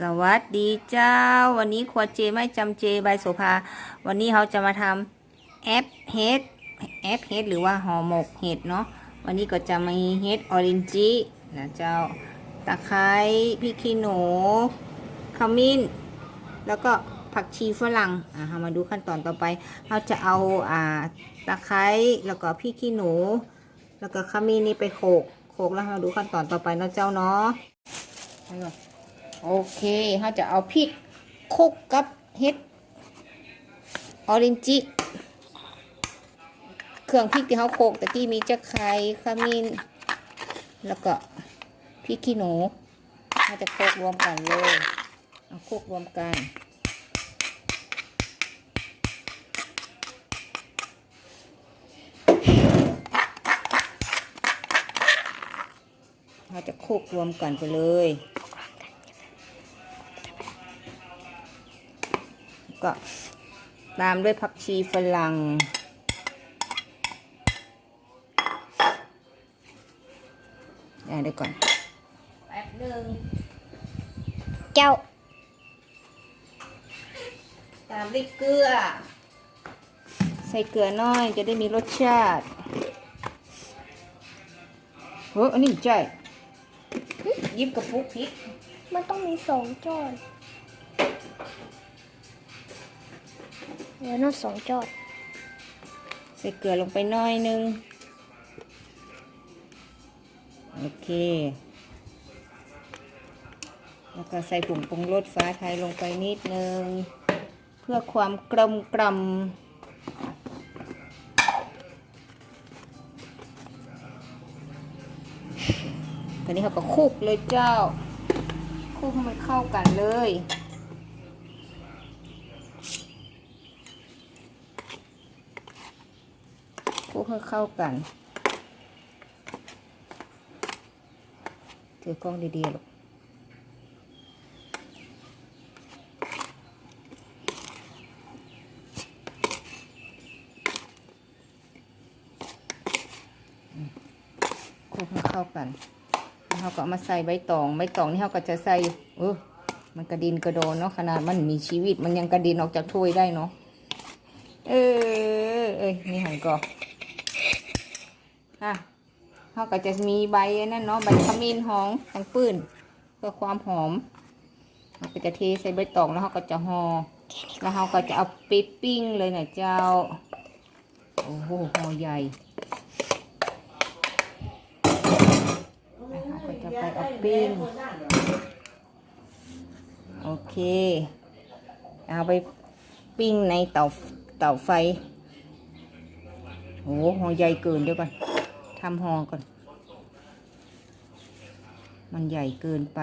สวัสดีเจ้า วันนี้ครัวเจไม่จำเจใบโสภา วันนี้เราจะมาทำแอปเฮดแอปเฮดหรือว่าห่อหมกเห็ดเนาะวันนี้ก็จะมีเฮดออรินจินะเจ้าตะไคร้พริกขี้หนูขมิ้น แล้วก็ผักชีฝรั่งอะเรามาดูขั้นตอนต่อไปเราจะเอาอ่าตะไคร้แล้วก็พริกขี้หนู แล้วก็ขมิ้นนี่ไปโขลกโขลกแล้วเราดูขั้นตอนต่อไปเนาะเจ้าเนาะ โอเคเขาจะเอาพริกคุกกับเห็ดออรินจิเครื่องพริกที่เขาโขกตะกี้มีจะไคร้ขมิ้นแล้วก็พริกขี้หนูเขาจะโขกรวมกันเลยเอาโขกรวมกัน เราจะโขกรวมกันไปเลย ก็ตามด้วยผักชีฝรั่ง ได้เดี๋ยวก่อน แป๊บหนึ่งเจ้า ตามด้วยเกลือ ใส่เกลือน้อยจะได้มีรสชาติเฮ้ยอันนี้ใช่ยิบกระปุกพริก มันต้องมีสองจอด แล้วน่าสองจอด ใส่เกลือลงไปหน้อยนึง โอเค แล้วก็ใส่ผงปรุงรสฟ้าไทยลงไปนิดนึง เพื่อความกลมกล่อมตอนนี้เขาก็คลุกเลยเจ้าคลุกให้มันเข้ากันเลย ลุกให้เข้ากัน ถือกล้องดีๆลูกอืมคลุกให้เข้ากันเราก็มาใส่ใบตอง ใบตองนี่เราก็จะใส่เออมันกระดินกระโดนเนาะขนาดมันมีชีวิตมันยังกระดินออกจากถ้วยได้เนาะเออเอ้ยนี่หันก่อ ค่ะเขาก็จะมีใบนั่นเนาะใบขมิ้นหอมทั้งปื้นเพื่อความหอมเราก็จะเทใส่ใบตองแล้วเขาก็จะห่อแล้วเขาก็จะเอาไปปิ้งเลยนะเจ้าโอ้โหห่อใหญ่เขาก็จะไปเอาปิ้งโอเคเอาไปปิ้งในเตาเตาไฟโอ้ห่อใหญ่เกินเดี๋ยวก่อน ทำห่อก่อน มันใหญ่เกินไป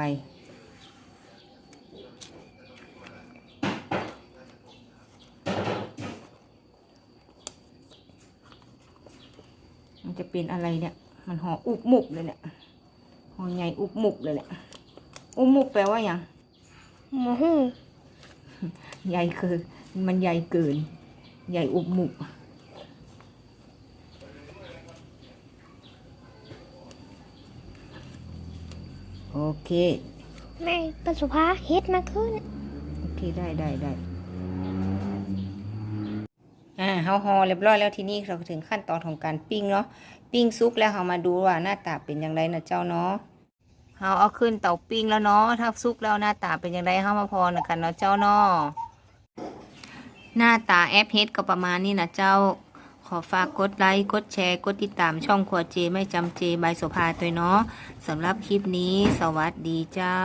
มันจะเป็นอะไรเนี่ย มันห่ออุบมุบเลยเนี่ยห่อใหญ่อุบมุบเลยแหละอุบมุบแปลว่าอย่างหมูหูใหญ่คือมันใหญ่เกิน ใหญ่อุบมุบ โอเค แม่ประสุภาเฮ็ดมาขึ้น โอเคได้ได้ได้อ่าเฮาฮอเรียบร้อยแล้วทีนี้เราถึงขั้นตอนของการปิ้งเนาะปิ้งซุกแล้วเฮามาดูว่าหน้าตาเป็นอย่างไรนะเจ้าเนาะเฮาเอาขึ้นเตาปิ้งแล้วเนาะถ้าซุกแล้วหน้าตาเป็นอย่างไรเฮามาพอนะกันเนาะเจ้าเนาะหน้าตาแอปเฮดก็ประมาณนี้นะเจ้า ขอฝากกดไลค์กดแชร์ กดติดตามช่องครัวเจไม่จำเจใบโสภาตัวเนาะสำหรับคลิปนี้ สวัสดีเจ้า